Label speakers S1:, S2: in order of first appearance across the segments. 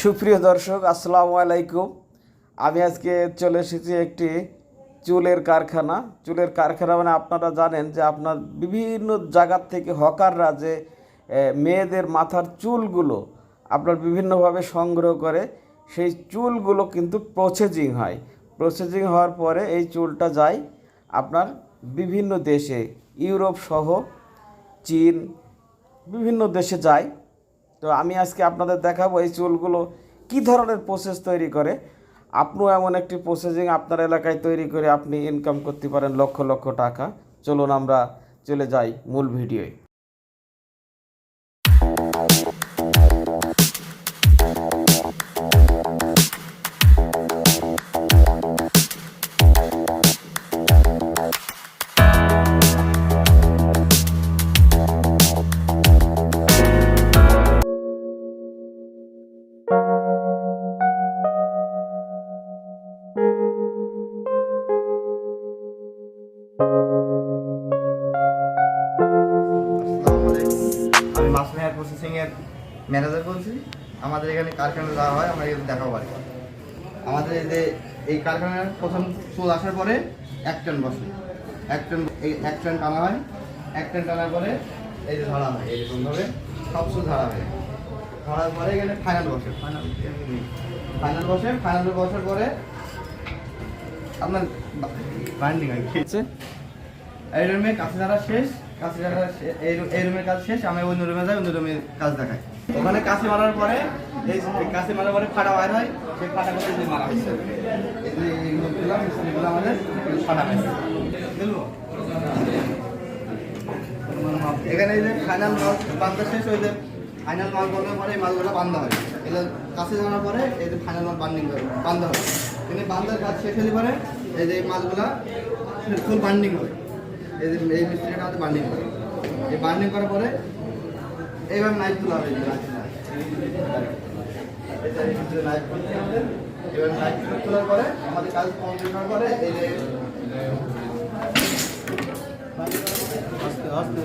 S1: সুপ্রিয় দর্শক, আসসালামু আলাইকুম। আমি আজকে চলে এসেছি একটি চুলের কারখানা। চুলের কারখানা মানে আপনারা জানেন যে আপনার বিভিন্ন জায়গার থেকে হকাররা যে মেয়েদের মাথার চুলগুলো আপনার বিভিন্নভাবে সংগ্রহ করে, সেই চুলগুলো কিন্তু প্রসেসিং হয়। প্রসেসিং হওয়ার পরে এই চুলটা যায় আপনার বিভিন্ন দেশে, ইউরোপ সহ, চীন, বিভিন্ন দেশে যায়। তো আমি আজকে আপনাদের দেখাবো এই চুলগুলো কি ধরনের প্রসেস তৈরি করে। আপনিও এমন একটি প্রসেসিং আপনার এলাকায় তৈরি করে আপনি ইনকাম করতে পারেন লক্ষ লক্ষ টাকা। চলুন আমরা চলে যাই মূল ভিডিওয়
S2: মাছ মেয়ার প্রসেসিং এর ম্যানেজার বলছি আমাদের এখানে কারখানা যাওয়া হয় আমরা এখানে দেখাবো আর আমাদের এই যে এই কারখানার প্রথম চুল আসার পরে এক টন বসে। এক টন এই এক টন টানা হয় এক টন টানার পরে এই যে ধরা হয় এরকমভাবে সব চুল ধরা হয়। ধরার পরে এখানে ফাইনাল বসে ফাইনাল ফাইনাল বসে ফাইনাল বসার পরে আপনার বাইন্ডিং হয়। এই রুমে কাছে যারা শেষ শে- এই রুমের কাজ শেষ, আমি অন্য রুমে যাই, অন্য রুমের কাজ দেখাই। ওখানে কাছে মারার পরে, এই কাছে মারার পরে ফাটা বাইর হয়, সেই ফাটা করে মারা হয়েছে। এইগুলো আমাদের ফাটা হয়েছে? এখানে যে ফাইনাল মাল বান্ধা শেষ হয়ে যে ফাইনাল মাল বান্ধার পরে এই মালগুলো বান্ধা হয়। এগুলো কাছে জানার পরে এই যে ফাইনাল মাল বান্ডিং করে বান্ধা হয়। কিন্তু বান্ধার কাজ শেষ হলে পরে এই যে মালগুলা ফুল বান্ডিং হয়। এই যে এই মিস্ত্রির কাছে বান্ডিং করে। এই বান্ডিং করার পরে এইভাবে নাইফ তোলা হবে এবার পরে আমাদের কাজ পরে আস্তে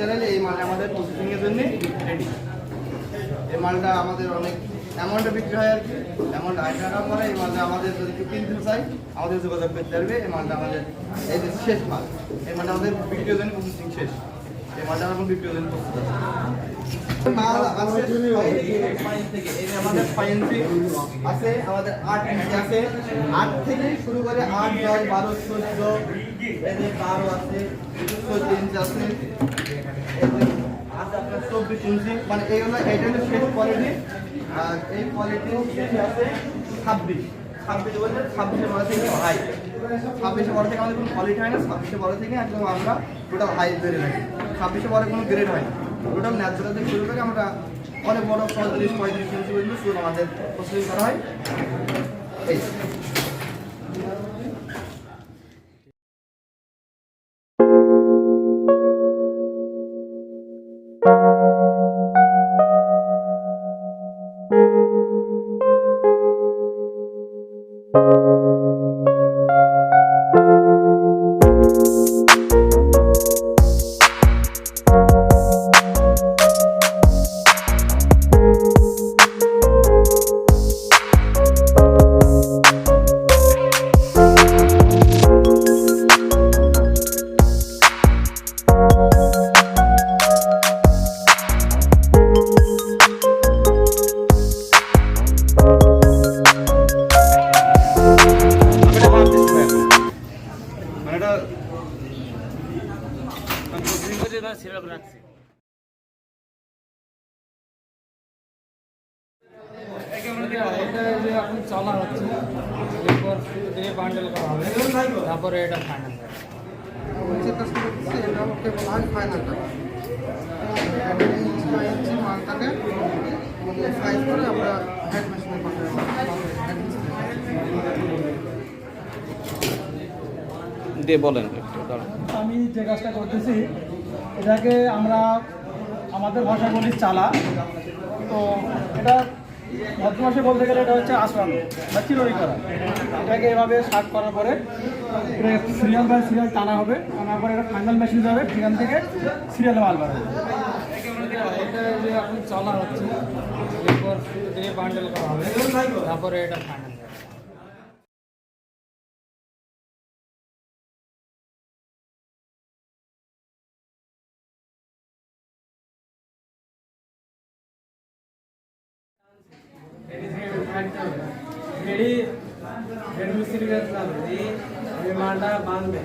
S2: করে এই মাল আমাদের এর জন্য রেডি এই মালটা আমাদের অনেক অ্যামাউন্টে বিক্রি হয় আর কি। অ্যামাউন্ট আট টাকা পরে এই মালটা আমাদের যদি কিনতে চাই আমাদের যোগাযোগ করতে পারবে, এই মালটা আমাদের, এই যে শেষ মাল, এই মালটা আমাদের বিক্রির জন্য প্রসেসিং শেষ। এই মালটা এখন বিক্রির জন্য প্রস্তুত আছে মাল থেকে আমাদের ফাইন আছে, আমাদের আট আছে। আট থেকে শুরু করে আট, দশ, বারো, চোদ্দ বারো আছে, চোদ্দ ইঞ্চি আছে এই যে আছে আপনার চব্বিশ ইঞ্চি মানে এই হলো এইটা হলো শেষ কোয়ালিটি আর এই কোয়ালিটি শেষে আছে ছাব্বিশ। ছাব্বিশ বলতে ছাব্বিশের পরে থেকে হাই ছাব্বিশের পরে থেকে আমাদের কোনো কোয়ালিটি হয় না ছাব্বিশের পরে থেকে একদম আমরা টোটাল হাই ধরে রাখি। ছাব্বিশের পরে কোনো গ্রেড হয় না। টোটাল ন্যাচারাল থেকে শুরু করে আমরা অনেক বড় পঁয়ত্রিশ পঁয়ত্রিশ ইঞ্চি পর্যন্ত শুরু আমাদের প্রসেসিং করা হয়। এই। আমি এটা
S3: যে এখন চলা হচ্ছে এরপর দিয়ে বান্ডেল করা হবে তারপরে এটা ফাইনাল
S4: এটা ফাইনাল টাকা ইঞ্চি মালটাকে সাইজ করে আমরা হ্যান্ড মেশিনে
S1: দিয়ে বলেন একটু
S3: আমি যে কাজটা করতেছি এটাকে আমরা আমাদের ভাষায় বলি চালা। তো এটা ভদ্রমাসে বলতে গেলে এটা হচ্ছে আসরানো বা চিরনি করা এটাকে এভাবে শার্ট করার পরে সিরিয়াল বাই সিরিয়াল টানা হবে, টানার পরে এটা ফাইনাল মেশিন যাবে সেখান থেকে সিরিয়াল মাল বার হবে। এটা যে এখন চলা হচ্ছে, এরপর বান্ডেল করা হবে, তারপরে এটা ফাইনাল।
S5: রেডি রেড মিস্ত্রি কাজ লাগবে এই এই মালটা বাঁধবে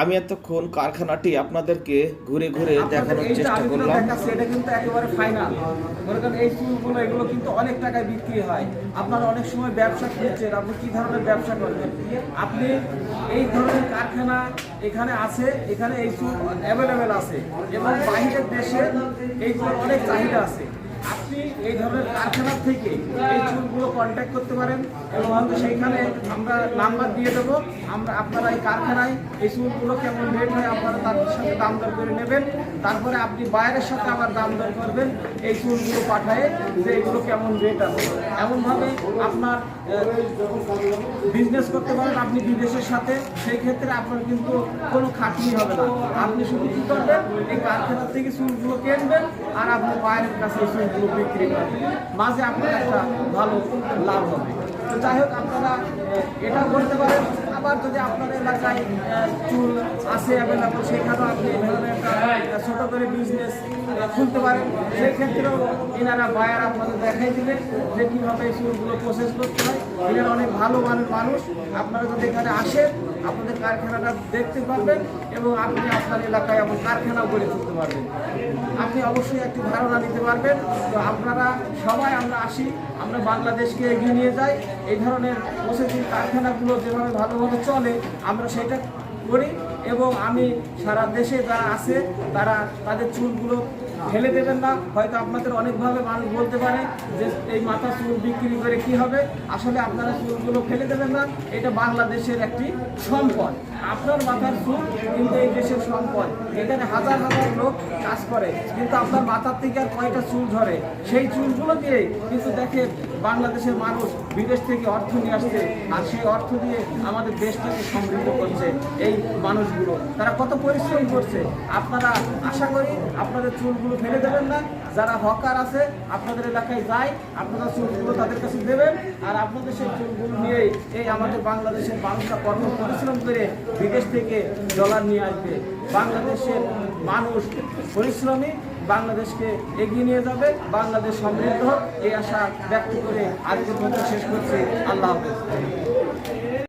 S1: আমি এতক্ষণ কারখানাটি আপনাদেরকে ঘুরে ঘুরে দেখানোর চেষ্টা করলাম।
S3: এটা কিন্তু একেবারে ফাইনাল মনে করেন এই চুলগুলো এগুলো কিন্তু অনেক টাকায় বিক্রি হয়। আপনারা অনেক সময় ব্যবসা করছেন আপনি কি ধরনের ব্যবসা করবেন? আপনি এই ধরনের কারখানা এখানে আছে এখানে এই চুল অ্যাভেলেবেল আছে। এবং বাইরের দেশে এই চুল অনেক চাহিদা আছে। এই ধরনের কারখানার থেকে এই চুলগুলো কন্ট্যাক্ট করতে পারেন এবং হয়তো সেইখানে আমরা নাম্বার দিয়ে দেবো। আমরা আপনারা এই কারখানায় এই চুলগুলো কেমন রেট হয় আপনারা তার সাথে দাম দর করে নেবেন। তারপরে আপনি বাইরের সাথে আবার দাম দর করবেন, এই চুলগুলো পাঠায় যে এগুলো কেমন রেট আছে। এমনভাবে আপনার বিজনেস করতে পারেন আপনি বিদেশের সাথে, সেই ক্ষেত্রে আপনার কিন্তু কোনো খাটনি হবে না। আপনি শুধু কী করবেন, এই কারখানার থেকে চুলগুলো কিনবেন আর আপনি বাইরের কাছে এই চুলগুলো বিক্রি করবেন। মাঝে আপনার একটা ভালো লাভ হবে। তো যাই হোক, আপনারা এটা করতে পারেন। আবার যদি আপনার এলাকায় চুল আছে অ্যাভেলেবল সেখানেও আপনি এই ধরনের একটা ছোট করে বিজনেস খুলতে পারেন। সেই ক্ষেত্রেও এনারা বায়ার আপনাদের দেখাই দিবেন যে কীভাবে এই চুলগুলো প্রসেস করতে হয়। এনারা অনেক ভালো মানের মানুষ। আপনারা যদি এখানে আসেন, আপনাদের কারখানাটা দেখতে পারবেন এবং আপনি আপনার এলাকায় এমন কারখানাও গড়ে তুলতে পারবেন। আপনি অবশ্যই একটি ধারণা নিতে পারবেন। তো আপনারা সবাই আমরা আসি, আমরা বাংলাদেশকে এগিয়ে নিয়ে যাই। এই ধরনের প্রসেসিং কারখানাগুলো যেভাবে ভালোভাবে চলে, আমরা সেটা করি এবং আমি সারা দেশে যারা আছে, তারা তাদের চুলগুলো ফেলে দেবেন না। হয়তো আপনাদের অনেকভাবে মানুষ বলতে পারে যে, এই মাথা চুল বিক্রি করে কি হবে? আসলে আপনারা চুলগুলো ফেলে দেবেন না। এটা বাংলাদেশের একটি সম্পদ। আপনার মাথার চুল কিন্তু এই দেশের সম্পদ। এখানে হাজার হাজার লোক কাজ করে। কিন্তু আপনার মাথার থেকে আর কয়টা চুল ধরে সেই চুলগুলো দিয়ে কিন্তু দেখে বাংলাদেশের মানুষ বিদেশ থেকে অর্থ নিয়ে আসছে, আর সেই অর্থ দিয়ে আমাদের দেশটাকে সমৃদ্ধ করছে এই মানুষগুলো। তারা কত পরিশ্রম করছে। আপনারা আশা করি আপনাদের চুলগুলো ফেলে দেবেন না। যারা হকার আছে, আপনাদের এলাকায় যায়, আপনারা চুলগুলো তাদের কাছে দেবেন। আর আপনাদের সেই চুলগুলো নিয়েই এই আমাদের বাংলাদেশের মানুষরা কঠোর পরিশ্রম করে বিদেশ থেকে ডলার নিয়ে আসবে। বাংলাদেশের মানুষ পরিশ্রমী বাংলাদেশকে এগিয়ে নিয়ে যাবে। বাংলাদেশ সমৃদ্ধ। এই আশা ব্যক্ত করে আজকের মতো শেষ করছি। আল্লাহ হাফেজ।